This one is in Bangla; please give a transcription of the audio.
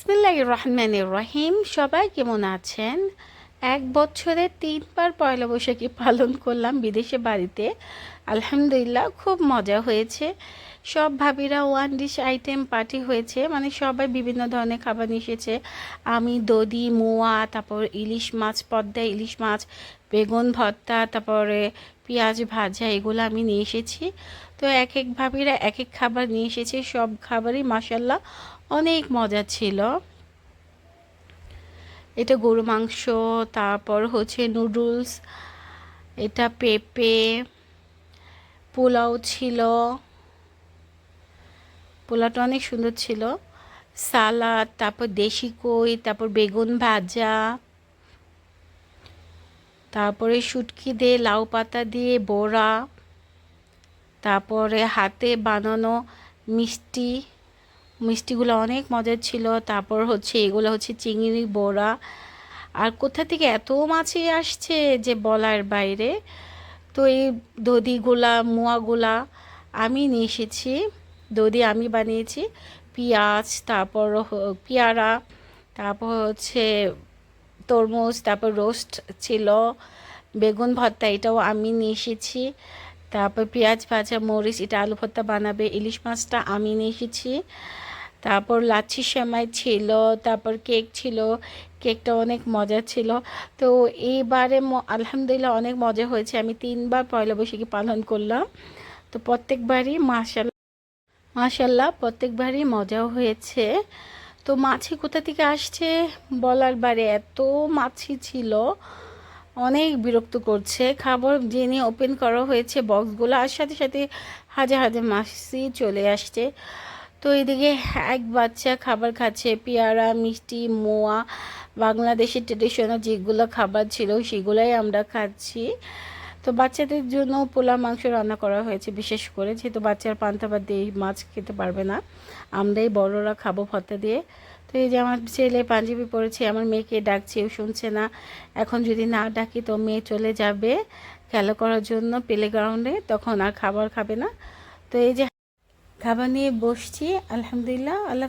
বিসমিল্লাহ রহমান রহিম। সবাই কেমন আছেন? এক বছরে তিনবার পয়লা বৈশাখী পালন করলাম বিদেশে বাড়িতে। আলহামদুলিল্লাহ, খুব মজা হয়েছে। সব ভাবিরা ওয়ান ডিশ আইটেম পার্টি হয়েছে। মানে সবাই বিভিন্ন ধরনের খাবার নিয়ে এসেছে। আমি দদি মোয়া, তারপর ইলিশ মাছ, পদ্মা ইলিশ মাছ, বেগুন ভর্তা, তারপরে পেঁয়াজ ভাজা, এগুলো আমি নিয়ে এসেছি। তো এক এক ভাবিরা এক এক খাবার নিয়ে এসেছে। সব খাবারই মাসাল্লাহ অনেক মজা ছিল। এটা গরু মাংস, তারপর হচ্ছে নুডলস এটা পেঁপে, পোলাও ছিল। পোলাওটা অনেক সুন্দর ছিল। সালাদ, তারপর দেশি কই, তারপর বেগুন ভাজা, তারপরে শুটকি দিয়ে লাউ পাতা দিয়ে বড়া, তারপরে হাতে বানানো মিষ্টি, মিষ্টিগুলো অনেক মজার ছিল। তারপর হচ্ছে এগুলো হচ্ছে চিংড়ি, বড়া। আর কোথা থেকে এত মাছই আসছে যে বলার বাইরে? তো এই দধিগুলা, মোয়াগুলা আমি নিয়ে এসেছি। দধি আমি বানিয়েছি, পেঁয়াজ, তারপর পেয়ারা, তারপর হচ্ছে তরমুজ, তারপর রোস্ট ছিল, বেগুন ভর্তা এটাও আমি নিয়ে এসেছি, তারপর পেঁয়াজ ভাজা, মরিচ, এটা আলু ভর্তা বানাবে, ইলিশ মাছটা আমি নিয়ে এসেছি, তারপর লাচ্ছি সেমাই ছিল, তারপর কেক ছিল, কেকটা অনেক মজা ছিল, তো এইবারে আলহামদুলিল্লাহ অনেক মজা হয়েছে, আমি তিনবার পয়লা বৈশাখী পালন করলাম, তো প্রত্যেকবারই মাশাল্লাহ মাশাল্লাহ প্রত্যেকবারই মজাও হয়েছে। তো মাছি কোথা থেকে আসছে বলার বারে এত মাছি ছিল, অনেক বিরক্ত করছে। খাবার জেনে ওপেন করা হয়েছে বক্সগুলো আর সাথে সাথে হাজার হাজার মাছি চলে আসছে। তো এদিকে এক বাচ্চা খাবার খাচ্ছে, পেয়ারা, মিষ্টি, মোয়া, বাংলাদেশের ট্রেডিশনাল যেগুলো খাবার ছিল সেগুলোই আমরা খাচ্ছি। তো বাচ্চাদের জন্য পোলা মাংস রান্না করা হয়েছে বিশেষ করে। যেহেতু বাচ্চার পান্তা ভাত দিয়ে মাছ খেতে পারবে না, আমরাই বড়রা খাব ভত্তা দিয়ে। তো এই যে আমার ছেলে পাঞ্জাবি পড়েছে আমার মেয়েকে ডাকছেও শুনছে না। এখন যদি না ডাকি তো মেয়ে চলে যাবে খেলা করার জন্য প্লে গ্রাউন্ডে তখন আর খাবার খাবে না। তো এই যে খাবার নিয়ে বসছি, আলহামদুলিল্লাহ, আল্লাহ